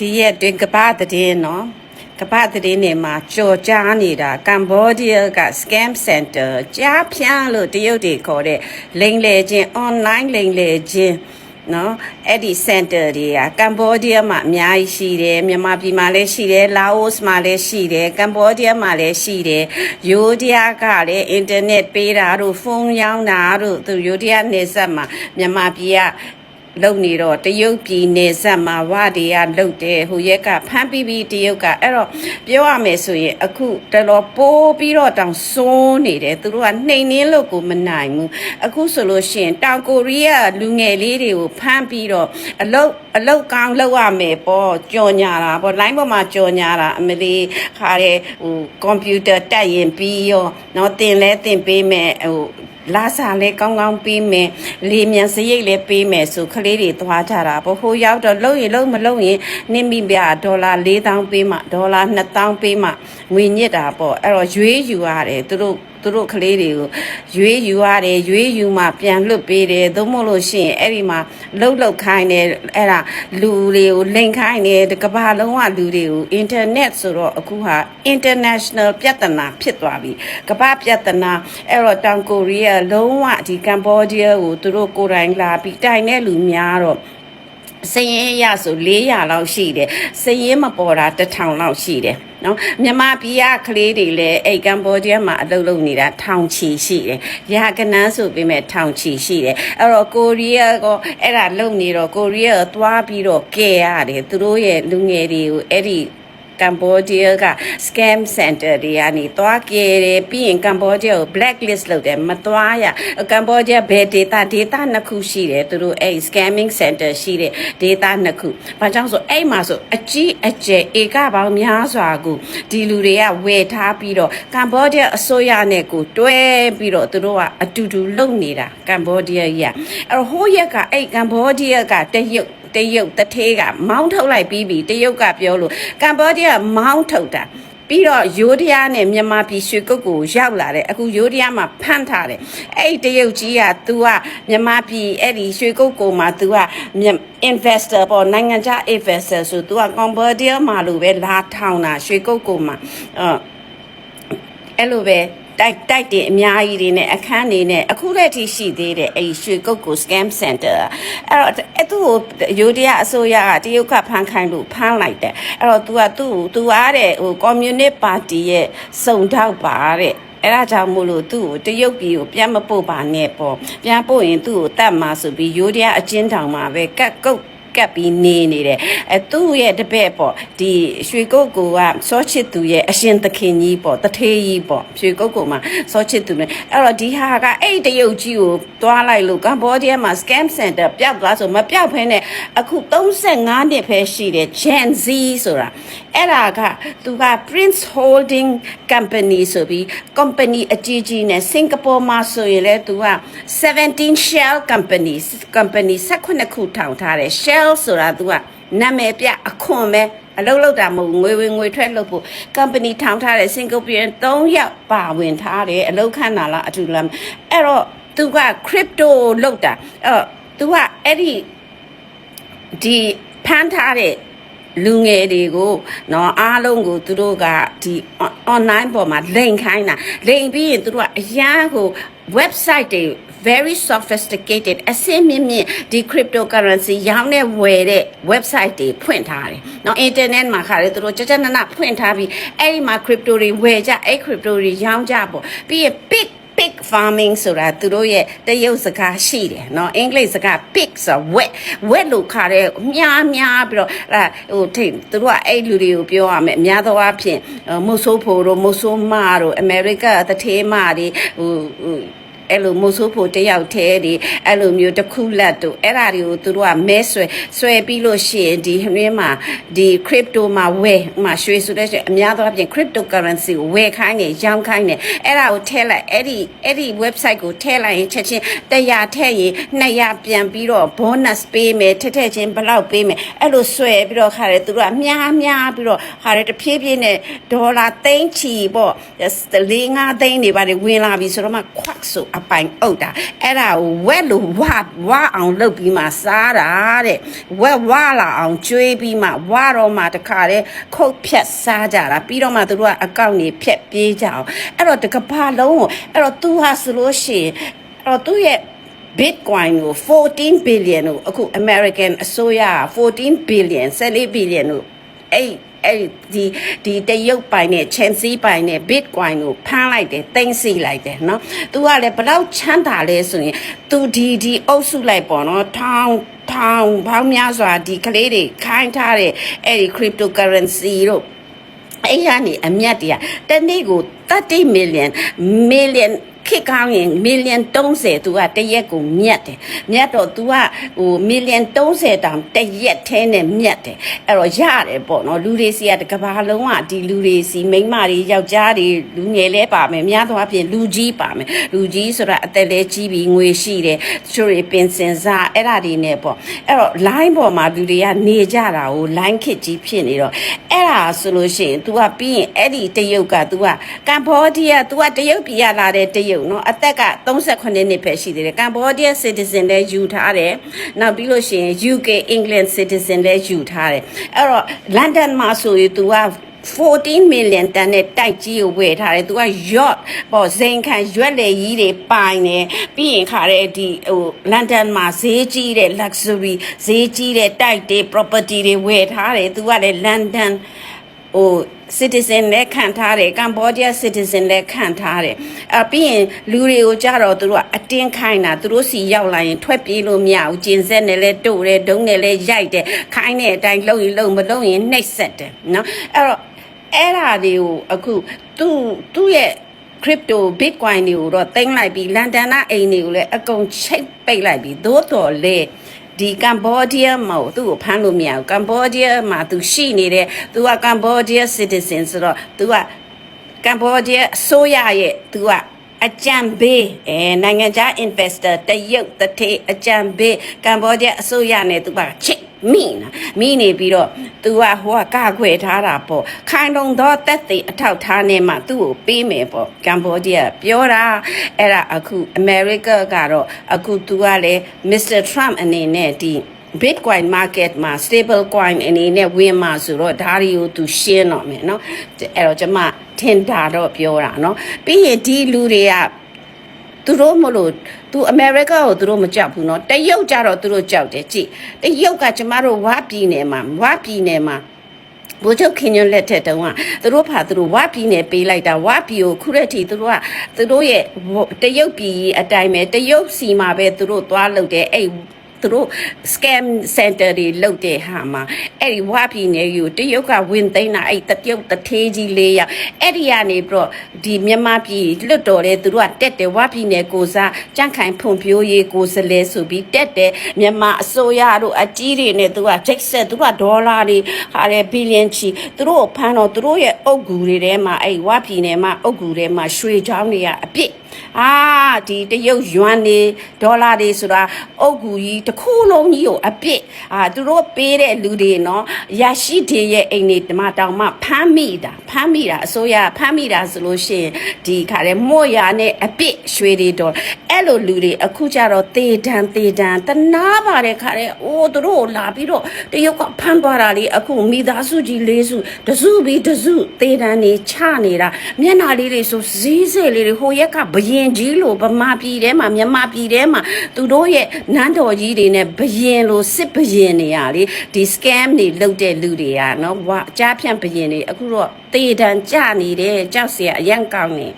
ဒီရက်တွင်ကပ္ပသတင်းနော်ကပ္ပသတင်းတွေမှာကြော်ကြားနေတာကမ်ဘောဒီးယားက scam center ကြားဖြန်းလို့တရုတ်တွေခေါ်တဲ့လိမ်လေချင်း online လိမ်လေချင်းနော်အဲ့ဒီ center တွေကကမ်ဘောဒီးယားမှာအများကြီးရှိတယ်မြန်မာပြည်မှာလည်းရှိတယ်လာအိုမှာလည်းရှိတယ်ကမ်ဘောဒီးယားမှာလည်းရှိတယ်ယိုဒီးယားကလည်းအင်တာနက်ပေးတာတို့ဖုန်းရောင်းတာတို့သူယိုဒီးယားနေဆက်မှာမြန်မာပြည်က လုံနေတော့တရုတ်ပြည်နယ်စပ်မှာဝတွေကလုတ်တယ်ဟိုရက်ကဖမ်းပြီးပြီးတရုတ်ကအဲ့တော့ပြောရမယ်ဆိုရင်အခုတော်တော်ပိုးပြီးတော့တောင်စိုးနေတယ်သူတို့ကနှိမ်နှင်းလို့ကိုမနိုင်ဘူးအခုဆိုလို့ရှိရင်တောင်ကိုရီးယားလူငယ်လေးတွေကိုဖမ်းပြီးတော့အလုတ်အလုတ်ကောင်းလောက်ရမယ်ပေါ့ကြော်ညာတာပေါ့လိုင်းပေါ်မှာကြော်ညာတာအမလေးခါတဲ့ဟိုကွန်ပျူတာတက်ရင်ပြီးရောနော်တင်လဲတင်ပေးမယ်ဟိုလာစာလဲကောင်းကောင်းပေးမယ်လေမြန်စရိတ်လဲပေးမယ်ဆိုခလေးတွေသွားကြတာပေါ့ဟိုရောက်တော့လုံရင်လုံမလုံရင်နင့်မိပြဒေါ်လာ4000ပေးမှဒေါ်လာ2000ပေးမှငွေညစ်တာပေါ့အဲ့တော့ရွေးယူရတယ်သူတို့သူတို့ကလေးတွေကိုရွေးယူရတယ်ရွေးယူမှပြန်လွတ်ပေးတယ်သို့မဟုတ်လို့ရှိရင်အဲ့ဒီမှာလှုပ်လှုပ်ခိုင်းတယ်အဲ့ဒါလူတွေကိုလိန်ခိုင်းတယ်တကဘာလုံးဝလူတွေကိုအင်တာနက်ဆိုတော့အခုဟာ international ပြဿနာဖြစ်သွားပြီကမ္ဘာပြဿနာအဲ့တော့တောင်ကိုရီးယားလုံးဝဒီကမ်ဘောဒီးယားကိုသူတို့ကိုယ်တိုင်လာပြီးတိုင်တဲ့လူများတော့ စည်ရင်ရဆို400လောက်ရှိတယ်စည်ရင်မပေါ်တာ1000လောက်ရှိတယ်နော်မြန်မာပြည်ကကလေးတွေလည်းအဲ့ကမ်ဘောဒီးယားမှာအလုပ်လုပ်နေတာထောင်ချီရှိတယ်ရာကနန်းဆိုပေမဲ့ထောင်ချီရှိတယ်အဲ့တော့ကိုရီးယားကအဲ့ဒါလုပ်နေတော့ကိုရီးယားကသွားပြီးတော့ကဲရတယ်သူတို့ရဲ့လူငယ်တွေကိုအဲ့ဒီ ကမ်ဘောဒီးယားက scam center တွေကနေသွားကြတယ်ပြီးရင်ကမ်ဘောဒီးယားကို blacklist လုပ်တယ်မသွားရကမ်ဘောဒီးယားဘယ် data data နှစ်ခုရှိတယ်သူတို့အဲ့ scamming center ရှိတဲ့ data နှစ်ခုဘာကြောင့်ဆိုအဲ့မှာဆိုအကြီးအကျယ်ဧကပေါင်းများစွာကိုဒီလူတွေကဝယ်ထားပြီးတော့ကမ်ဘောဒီးယားအစိုးရနဲ့ကိုတွဲပြီးတော့သူတို့ကအတူတူလုပ်နေတာကမ်ဘောဒီးယားကြီးကအဲ့တော့ဟိုးရက်ကအဲ့ကမ်ဘောဒီးယားကတရုတ် တရုတ်တထေးကမောင်းထုတ်လိုက်ပြီးပြီတရုတ်ကပြောလို့ကမ်ဘောဒီးယားမောင်းထုတ်တာပြီးတော့ယိုဒီးယားနဲ့မြန်မာပြည်ရွှေကုတ်ကိုရောက်လာတယ်အခုယိုဒီးယားမှာဖမ်းထားတယ်အဲ့ဒီတရုတ်ကြီးက तू ကမြန်မာပြည်အဲ့ဒီရွှေကုတ်ကိုမှာ तू ကမြန် investor ပေါ့နိုင်ငံခြား investor ဆို तू ကကမ်ဘောဒီးယားမှာလို့ပဲလာထောင်တာရွှေကုတ်ကိုမှာအဲ့အဲ့လိုပဲ တိုက်တိုက်တယ်အများကြီးတွေနဲ့အခန်းနေနဲ့အခုလက်ထိရှိသေးတယ်အဲ့ဒီရွှေကုတ်ကို scam center အဲ့တော့အဲ့သူ့ကိုယူဒီယာအစိုးရကတရုတ်ကဖမ်းခိုင်းလို့ဖမ်းလိုက်တယ်အဲ့တော့ तू ကသူ့ကို तू အားတဲ့ဟို communist party ရဲ့စုံထောက်ပါတဲ့အဲ့ဒါကြောင့်မို့လို့သူ့ကိုတရုတ်ပြည်ကိုပြန်မပို့ပါနဲ့ပေါ့ပြန်ပို့ရင်သူ့ကိုတတ်မှာဆိုပြီးယူဒီယာအချင်းတောင်မှာပဲကတ်ကုတ် ကပ်ပြီးနေနေတယ်အဲသူ့ရဲ့တပည့်ပေါ့ဒီရွှေကုတ်ကူကစောချစ်သူရဲ့အရှင်သခင်ကြီးပေါ့တထေးကြီးပေါ့ရွှေကုတ်ကူမှာစောချစ်သူနဲ့အဲ့တော့ဒီဟာကအဲ့ဒီတရုတ်ကြီးကိုသွားလိုက်လို့ကမ္ဘောဒီးယားမှာ scam center ပျောက်သွားဆိုမပျောက်ဖ ೇನೆ အခု35နှစ်ပဲရှိတယ် Gen Z ဆိုတာအဲ့ဒါကသူက Prince Holding Company ဆိုပြီး company အကြီးကြီးနဲ့စင်ကာပူမှာဆိုရင်လည်းသူက17 Shell Company company 18ခုထောင်ထားတယ် Shell ဆိုတာသူကနာမည်ပြအခွန်ပဲအလုပ်လုပ်တာမဟုတ်ငွေဝင်ငွေထွက်လုပ်ဖို့ company ထောင်ထားတယ်စင်ကာပူရန်3ယောက်ပါဝင်ထားတယ်အလုပ်ခန့်တာလားအတူလားအဲ့တော့သူက crypto လုပ်တာအဲ့တော့သူကအဲ့ဒီဒီဖမ်းထားတဲ့လူငယ်တွေကိုเนาะအားလုံးကိုသူတို့ကဒီ online ပေါ်မှာလိန်ခိုင်းတာလိန်ပြီးရင်သူတို့ကအရန်ကို website တွေ very sophisticated အစင်းမြင့်မြင့်ဒီ cryptocurrency ရောင်းတဲ့ဝယ်တဲ့ website တွေဖွင့်ထားတယ်။နော် internet မှာခါလေသူတို့ကြကြနနဖွင့်ထားပြီးအဲ့ဒီမှာ crypto တွေဝယ်ကြအဲ့ crypto တွေရောင်းကြပေါ့။ပြီးရင် big pig farming ဆိုတာသူတို့ရဲ့တရုတ်စကားရှိတယ်เนาะအင်္ဂလိပ်စကား pig ဆို wet wet လို့ခါတဲ့မြားမြားပြီးတော့အဲ့ဟိုထိသူတို့ကအဲ့လူတွေကိုပြောရမယ်အများသောအားဖြင့်မုတ်ဆိုးဖို့တို့မုတ်ဆိုးမတို့အမေရိကတထေးမတွေဟိုဟို အဲ့လိုမို့ဆိုးဖို့တယောက်တည်းဒီအဲ့လိုမျိုးတစ်ခုလက်တို့အဲ့ဒါတွေကိုသူတို့ကမဲဆွဲဆွဲပြီးလို့ရှိရင်ဒီဟင်းမှာဒီ crypto မှာဝယ်ဥမာရွှေဆိုတဲ့ဆိုအများသောအားဖြင့် cryptocurrency ကိုဝယ်ခိုင်းနေရောင်းခိုင်းနေအဲ့ဒါကိုထည့်လိုက်အဲ့ဒီအဲ့ဒီ website ကိုထည့်လိုက်ရင်ချက်ချင်း100ထည့်ရင်200ပြန်ပြီးတော့ bonus ပေးမယ်ထက်ထက်ချင်းဘယ်လောက်ပေးမယ်အဲ့လိုဆွဲပြီးတော့ခါတယ်သူတို့ကမြားမြားပြီးတော့ခါတယ်တဖြည်းဖြည်းနဲ့ဒေါ်လာသိန်းချီပေါ့4 5သိန်းတွေပါတယ်ဝင်လာပြီဆိုတော့မှ quack ဆိုအအပိုင်အုပ်တာအဲ့ဒါကိုဝက်လို့ဝဝအောင်လုပ်ပြီးမှစားတာတဲ့ဝက်ဝလာအောင်ကျွေးပြီးမှဝတော့မှတခါတည်းခုတ်ဖြတ်စားကြတာပြီးတော့မှသူတို့ကအကောင့်ကြီးဖြတ်ပြေးကြအောင်အဲ့တော့တကဘာလုံးကိုအဲ့တော့ तू ဟာဆိုလို့ရှိရင်အဲ့တော့သူ့ရဲ့ Bitcoin ကို14 billion ကိုအခု American အစိုးရက14 billion 14 billion ကိုအဲ့ အဲ့ဒီဒီတရုတ်ပိုင်နဲ့ Chelsea ပိုင်နဲ့ Bitcoin ကိုဖမ်းလိုက်တယ်တင်စီလိုက်တယ်เนาะ။ तू ကလည်းဘယ်တော့ချမ်းသာလဲဆိုရင် तू ဒီဒီအုပ်စုလိုက်ပေါ့เนาะထောင်းထောင်းဘောင်းများစွာဒီကလေးတွေခိုင်းထားတဲ့အဲ့ဒီ cryptocurrency တို့ အဲ့ရနေအမြတ်တရတနေ့ကို30 million million ခစ်ကောင်းရင် million 30 तू ကတရက်ကိုမြတ်တယ်မြတ်တော့ तू ကဟို million 30တောင်တရက်ထဲနဲ့မြတ်တယ်အဲ့တော့ရတယ်ပေါ့နော်လူတွေစီကတကဘာလုံးကဒီလူတွေစီမိန်းမတွေယောက်ျားတွေလူငယ်လဲပါမယ်များသောအားဖြင့်လူကြီးပါမယ်လူကြီးဆိုတာအသက်လဲကြီးပြီးငွေရှိတယ်တချို့တွေပင်စင်စားအဲ့ဒါတွေနဲ့ပေါ့အဲ့တော့ line ပေါ်မှာလူတွေကနေကြတာကို line ခစ်ကြီးဖြစ်နေတော့အဲ့ဒါဆိုလို့ရှိရင် तू ကပြီးရင်အဲ့ဒီတရုတ်က तू ကကမ်ဘောဒီးယား तू ကတရုတ်ပြည်ရလာတဲ့တရုတ် နော်အသက်က38နှစ်ပဲရှိသေးတယ်ကမ်ဘောဒီးယား citizen လည်းယူထားတယ်နောက်ပြီးလို့ရှိရင် UK England citizen လည်းယူထားတယ်အဲ့တော့ London မှာဆိုရင် तू က14 million တန်တဲ့တိုက်ကြီးကိုဝယ်ထားတယ်။ तू က yacht ပေါ့ဇိမ်ခံရွက်လေကြီးတွေပိုင်တယ်။ပြီးရင်ခါတဲ့ဒီဟို London မှာဈေးကြီးတဲ့ luxury ဈေးကြီးတဲ့တိုက်တွေ property တွေဝယ်ထားတယ်။ तू ကလည်း London ဟို citizen လည်းခံထားတယ်ကမ်ဘောဒီးယား citizen လည်းခံထားတယ်အပြီးရင်လူတွေကိုကြတော့သူတို့ကအတင်းခိုင်းတာသူတို့စီရောက်လာရင်ထွက်ပြေးလို့မရဘူးကျင်ဆက်နဲ့လဲတို့တယ်ဒုံးနဲ့လဲရိုက်တယ်ခိုင်းတဲ့အတိုင်းလှုပ်ရင်လှုပ်မလှုပ်ရင်နှိပ်ဆက်တယ်နော်အဲ့တော့အဲ့ဓာတွေကိုအခုသူ့သူ့ရဲ့ crypto bitcoin တွေကိုတော့တင်လိုက်ပြီးလန်ဒန်ကအိမ်တွေကိုလည်းအကုန်ချိတ်ပိတ်လိုက်ပြီးသို့တော်လေ ဒီကမ်ဘောဒီးယားမှာသူ့ကိုဖမ်းလို့မရဘူးကမ်ဘောဒီးယားမှာသူရှိနေတဲ့သူကကမ်ဘောဒီးယား citizen ဆိုတော့သူကကမ်ဘောဒီးယားအစိုးရရဲ့သူကအကြံပေးအဲနိုင်ငံခြား investor တရုတ်တထေအကြံပေးကမ်ဘောဒီးယားအစိုးရနဲ့သူကချစ် မိနော်မိနေပြီးတော့ तू ကဟိုကကခွေထားတာပေါ့ခိုင်တုံသောတက်သိအထောက်ထားနေမှသူ့ကိုပေးမယ်ပေါ့ကမ်ဘောဒီးယားပြောတာအဲ့ဒါအခုအမေရိကကတော့အခု तू ကလည်း Mr Trump အနေနဲ့ဒီ Bitcoin market မှာ stable coin အနေနဲ့ဝင်မှာဆိုတော့ဒါတွေကိုသူရှင်းတော့မယ်เนาะအဲ့တော့ကျွန်မထင်တာတော့ပြောတာเนาะပြီးရင်ဒီလူတွေကသူတို့မလို့ သူအမေရိကကိုသူတို့မကြောက်ဘူးနော်တရုတ်ကြတော့သူတို့ကြောက်တယ်ကြည့်တရုတ်ကကျမတို့ဝါပြည်နယ်မှာဝါပြည်နယ်မှာဘိုးချုပ်ခင်ညွန့်လက်ထက်တုန်းကသူတို့ဖာသူတို့ဝါပြည်နယ်ပေးလိုက်တာဝါပြည်ကိုခုရက်ထိသူတို့ကသူတို့ရဲ့တရုတ်ပြည်အတိုင်းပဲတရုတ်စီမှာပဲသူတို့သွားလုပ်တယ်အဲ့ သူတို့ scam center တွေလုပ်တဲ့ဟာမှာအဲ့ဒီဝါပြည်နယ်ယူတရုတ်ကဝင်သိမ်းတာအဲ့တရုတ်တထေးကြီးလေးယောက်အဲ့ဒီကနေပြီးတော့ဒီမြန်မာပြည်လွတ်တော်တဲ့သူတို့ကတက်တယ်ဝါပြည်နယ်ကိုစားကြန့်ခိုင်ဖွံ့ဖြိုးရေးကိုစလဲဆိုပြီးတက်တယ်မြန်မာအစိုးရတို့အကြီးတွေနဲ့သူကချိတ်ဆက်သူကဒေါ်လာတွေဟာတဲ့ဘီလီယံချီသူတို့ဖမ်းတော့သူတို့ရဲ့အုပ်ကူတွေထဲမှာအဲ့ဝါပြည်နယ်မှာအုပ်ကူထဲမှာရွှေချောင်းတွေကအပြစ် အာဒီတရုတ်ယွမ်နေဒေါ်လာတွေဆိုတာအုပ်ကူကြီးတစ်ခုလုံးကြီးကိုအပြစ်အာသူတို့ပေးတဲ့လူတွေနော်ရရှိတွေရဲ့အိမ်တွေဒီမှာတောင်မှဖမ်းမိတာဖမ်းမိတာအစိုးရဖမ်းမိတာဆိုလို့ရှိရင်ဒီခါတဲ့မို့ရနဲ့အပြစ်ရွှေတွေတော့အဲ့လိုလူတွေအခုကျတော့တေတံတေတံတနာပါတဲ့ခါတဲ့အိုးသူတို့လာပြီးတော့တရုတ်ကဖမ်းသွားတာလေအခုမိသားစုကြီးလေးစုတစုပြီးတစုတေတံနေချနေတာမျက်နှာလေးတွေဆိုဈေးစေလေးတွေဟိုရက်ကဘယင်ကြီးလို့ဗမာပြည်ထဲမှာမြန်မာပြည်ထဲမှာသူတို့ရဲ့နန်းတော်ကြီးတွေနဲ့ဘယင်လို့စစ်ဘယင်နေရလေဒီ scam တွေလုပ်တဲ့လူတွေကနော်ဝါကြားဖြန့်ဘယင်တွေအခုတော့တေတံကြနေတယ်ကြောက်เสียအရန်ကောင်းနေ